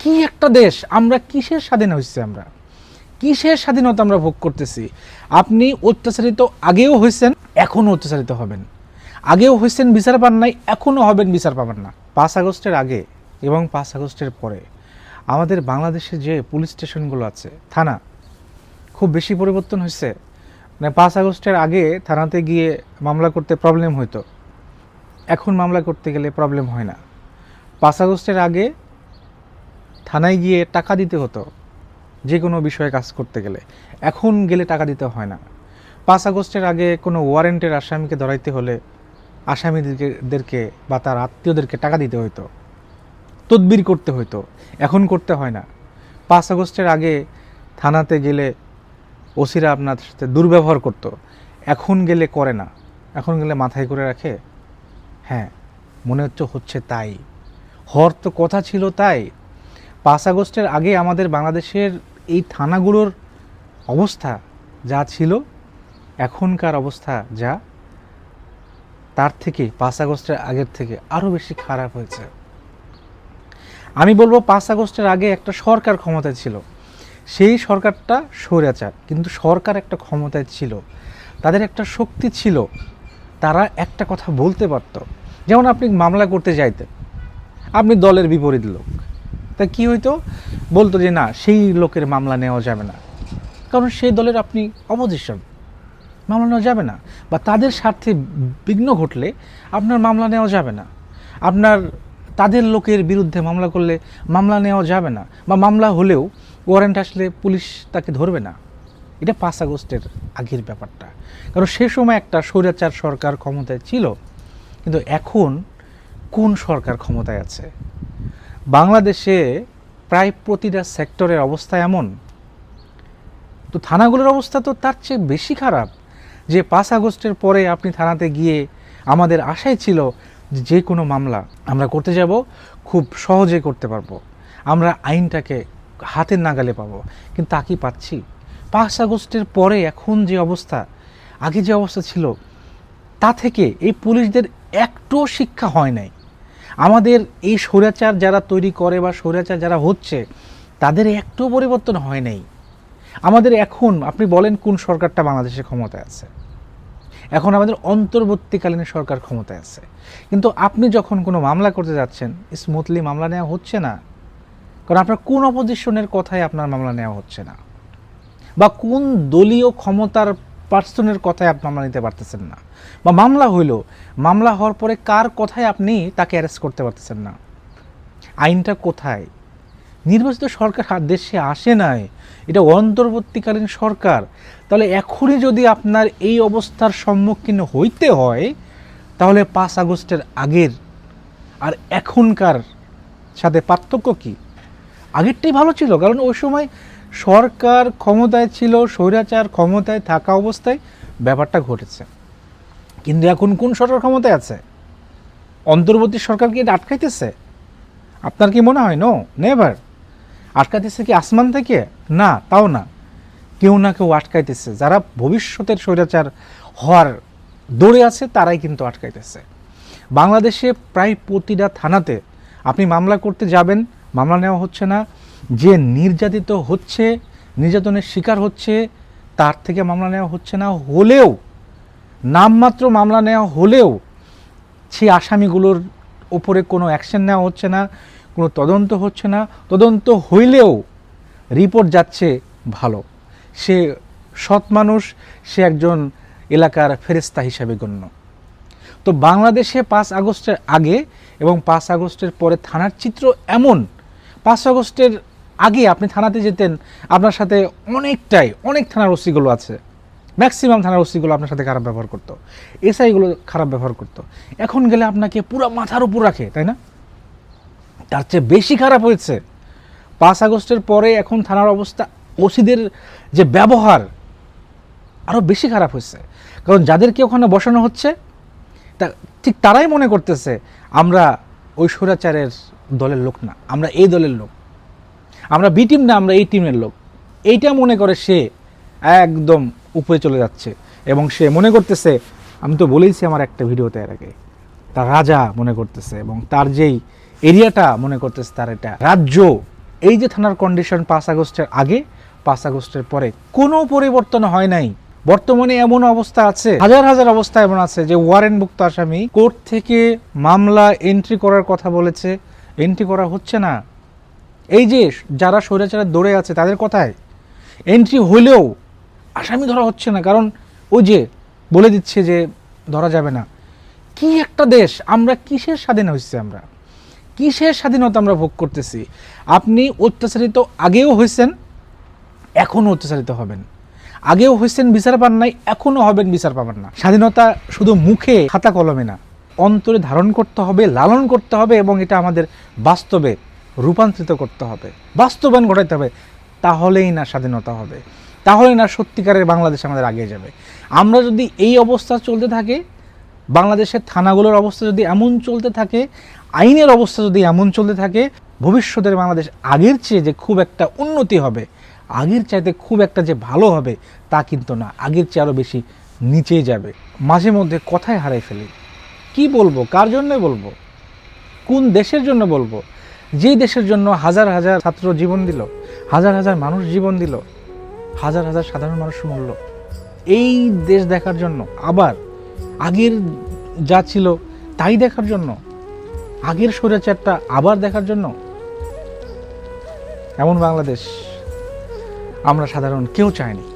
কি একটা দেশ? আমরা কিসের স্বাধীন হয়েছে আমরা? কিসের স্বাধীনতা আমরা ভোগ করতেছি? আপনি অত্যাচারিত আগেও হয়েছেন এখনও অত্যাচারিত হবেন। আগেও হয়েছেন বিচার পান নাই, এখনও হবেন, বিচার পাবেন না। পাঁচ আগস্টের আগে এবং পাঁচ আগস্টের পরে আমাদের বাংলাদেশে যে পুলিশ স্টেশনগুলো আছে, থানা, খুব বেশি পরিবর্তন হয়েছে মানে পাঁচ আগস্টের আগে থানাতে গিয়ে মামলা করতে প্রবলেম হতো এখন মামলা করতে গেলে প্রবলেম হয় না। পাঁচ আগস্টের আগে থানায় গিয়ে টাকা দিতে হতো যে কোনো বিষয়ে কাজ করতে গেলে। এখন গেলে টাকা দিতে হয় না। পাঁচ আগস্টের আগে কোনো ওয়ারেন্টের আসামিকে ধরাইতে হলে আসামিদেরকে বা তার আত্মীয়দেরকে টাকা দিতে হতো তদবির করতে হতো এখন করতে হয় না। পাঁচ আগস্টের আগে থানাতে গেলে ওসিরা আপনার সাথে দুর্ব্যবহার করতো। এখন গেলে করে না। এখন গেলে মাথায় করে রাখে হ্যাঁ মনে হচ্ছে হচ্ছে তাই। হর তো কথা ছিল তাই। পাঁচ আগস্টের আগে আমাদের বাংলাদেশের এই থানাগুলোর অবস্থা যা ছিল, এখনকার অবস্থা যা, তার থেকে পাঁচ আগস্টের আগের থেকে আরও বেশি খারাপ হয়েছে। আমি বলব পাঁচ আগস্টের আগে একটা সরকার ক্ষমতায় ছিল। সেই সরকারটা স্বৈরাচার, কিন্তু সরকার একটা ক্ষমতায় ছিল। তাদের একটা শক্তি ছিল। তারা একটা কথা বলতে পারত। যেমন আপনি মামলা করতে যাইতেন, আপনি দলের বিপরীত লোক। তা কি হইতো? বলতো যে না, সেই লোকের মামলা নেওয়া যাবে না। কারণ সেই দলের আপনি অপোজিশন মামলা নেওয়া যাবে না। বা তাদের স্বার্থে বিঘ্ন ঘটলে আপনার মামলা নেওয়া যাবে না। আপনার, তাদের লোকের বিরুদ্ধে মামলা করলে মামলা নেওয়া যাবে না। বা মামলা হলেও ওয়ারেন্ট আসলে পুলিশ তাকে ধরবে না। এটা পাঁচ আগস্টের আগের ব্যাপারটা। কারণ সে সময় একটা স্বৈরাচার সরকার ক্ষমতায় ছিল। কিন্তু এখন কোন সরকার ক্ষমতায় আছে? বাংলাদেশে প্রায় প্রতিটা সেক্টরের অবস্থা এমন। তো থানাগুলোর অবস্থা তো তার চেয়ে বেশি খারাপ যে পাঁচ আগস্টের পরে আপনি থানাতে গিয়ে আমাদের আশাই ছিল যে কোনো মামলা আমরা করতে যাব, খুব সহজে করতে পারব। আমরা আইনটাকে হাতের নাগালে পাবো। কিন্তু তা কি পাচ্ছি? পাঁচ আগস্টের পরে এখন যে অবস্থা, আগে যে অবস্থা ছিল, তা থেকে এই পুলিশদের একটু শিক্ষা হয় নাই। আমাদের এই স্বৈরাচার যারা তৈরি করে বা স্বৈরাচার যারা হচ্ছে, তাদের একটু পরিবর্তন হয় নাই। আমাদের এখন, আপনি বলেন কোন সরকারটা বাংলাদেশে ক্ষমতায় আছে? এখন আমাদের অন্তর্বর্তীকালীন সরকার ক্ষমতায় আছে। কিন্তু আপনি যখন কোনো মামলা করতে যাচ্ছেন স্মুথলি মামলা নেওয়া হচ্ছে না। কারণ আপনার কোন অপোজিশনের কথায় আপনার মামলা নেওয়া হচ্ছে না। বা কোন দলীয় ক্ষমতার পার্সনের কথায় আপনি মামলা নিতে পারতেছেন না। বা মামলা হইল, মামলা হওয়ার পরে কার কথায় আপনি তাকে অ্যারেস্ট করতে পারতেছেন না? আইনটা কোথায়? নির্বাচিত সরকার দেশে আসে নাই। এটা অন্তর্বর্তীকালীন সরকার। তাহলে এখনই যদি আপনার এই অবস্থার সম্মুখীন হইতে হয়, তাহলে পাঁচ আগস্টের আগের আর এখনকার সাথে পার্থক্য কি? আগেরটাই ভালো ছিল, কারণ ওই সময় সরকার ক্ষমতায় ছিল, স্বৈরাচার ক্ষমতায় থাকা অবস্থায় ব্যাপারটা ঘটেছে। কিন্তু এখন কোন সরকার ক্ষমতায় আছে? অন্তর্বর্তী সরকার কি আটকাইতেছে? আপনার কি মনে হয়? নো নেভার আটকাইতেছে কি আসমান থেকে? না, তাও না। কেউ না কেউ আটকাইতেছে। যারা ভবিষ্যতের স্বৈরাচার হওয়ার দৌড়ে আছে, তারাই কিন্তু আটকাইতেছে। বাংলাদেশে প্রায় প্রতিটা থানাতে আপনি মামলা করতে যাবেন, মামলা নেওয়া হচ্ছে না। যে নির্যাতিত হচ্ছে, নির্যাতনের শিকার হচ্ছে, তার থেকে মামলা নেওয়া হচ্ছে না হলেও, নামমাত্র মামলা নেওয়া হলেও সেই আসামিগুলোর ওপরে কোনো অ্যাকশন নেওয়া হচ্ছে না, কোনো তদন্ত হচ্ছে না। তদন্ত হইলেও রিপোর্ট যাচ্ছে ভালো। সে সৎ মানুষ, সে একজন এলাকার ফেরেস্তা হিসাবে গণ্য। তো বাংলাদেশে পাঁচ আগস্টের আগে এবং পাঁচ আগস্টের পরে থানার চিত্র এমন। পাঁচ আগস্টের আগে আপনি থানাতে যেতেন, আপনার সাথে অনেকটাই, অনেক থানার ওসিগুলো আছে। ম্যাক্সিমাম থানার ওসিগুলো আপনার সাথে খারাপ ব্যবহার করতো। এসআইগুলো খারাপ ব্যবহার করতো। এখন গেলে আপনাকে পুরো মাথার উপর রাখে, তাই না? তার চেয়ে বেশি খারাপ হয়েছে। পাঁচ আগস্টের পরে এখন থানার অবস্থা, ওসিদের যে ব্যবহার আরও বেশি খারাপ হয়েছে। কারণ যাদেরকে ওখানে বসানো হচ্ছে, তা ঠিক তারাই মনে করতেছে, আমরা ওই স্বৈরাচারের দলের লোক না, আমরা এই দলের লোক। আমরা বি টিম না, আমরা এই টিমের লোক। এইটা মনে করে সে একদম উপরে চলে যাচ্ছে এবং সে মনে করতেছে, আমি তো বলেইছি আমার একটা ভিডিওতে এর আগে, তার রাজা মনে করতেছে এবং তার যেই এরিয়াটা মনে করতেছে তার এটা রাজ্য। এই যে থানার কন্ডিশন পাঁচ আগস্টের আগে, পাঁচ আগস্টের পরে কোনো পরিবর্তন হয় নাই। বর্তমানে এমন অবস্থা আছে, হাজার হাজার অবস্থা এমন আছে যে ওয়ারেন্টভুক্ত আসামি কোর্ট থেকে মামলা এন্ট্রি করার কথা বলেছে। এন্ট্রি করা হচ্ছে না। এই যে যারা স্বৈরাচারের দৌড়ে আছে তাদের কথায় এন্ট্রি হলেও আসামি ধরা হচ্ছে না। কারণ ওই যে বলে দিচ্ছে যে ধরা যাবে না। কি একটা দেশ, আমরা কিসের স্বাধীন হয়েছে আমরা? কিসের স্বাধীনতা আমরা ভোগ করতেছি? আপনি অত্যাচারিত আগেও হয়েছেন, এখনও অত্যাচারিত হবেন। আগেও হয়েছেন, বিচার পান নাই, এখনও হবেন, বিচার পাবেন না। স্বাধীনতা শুধু মুখে খাতা কলমে না, অন্তরে ধারণ করতে হবে, লালন করতে হবে এবং এটা আমাদের বাস্তবে রূপান্তরিত করতে হবে, বাস্তবায়ন ঘটাইতে হবে, তাহলেই না স্বাধীনতা হবে। তাহলেই না সত্যিকারের বাংলাদেশ আমাদের আগে যাবে। আমরা যদি এই অবস্থা চলতে থাকে, বাংলাদেশের থানাগুলোর অবস্থা যদি এমন চলতে থাকে, আইনের অবস্থা যদি এমন চলতে থাকে, ভবিষ্যতের বাংলাদেশ আগের চেয়ে যে খুব একটা উন্নতি হবে, আগের চাইতে খুব একটা যে ভালো হবে, তা কিন্তু না। আগের চেয়ে আরও বেশি নিচে যাবে। মাঝে মধ্যে কথায় হারাই ফেলি। কি বলব? কার জন্য বলব? কোন দেশের জন্য বলব? যে দেশের জন্য হাজার হাজার ছাত্র জীবন দিল, হাজার হাজার মানুষ জীবন দিল, হাজার হাজার সাধারণ মানুষ মরল। এই দেশ দেখার জন্য, আবার আগের যা ছিল তাই দেখার জন্য, আগের স্বৈরাচারটা আবার দেখার জন্য, এমন বাংলাদেশ আমরা সাধারণ কেউ চাইনি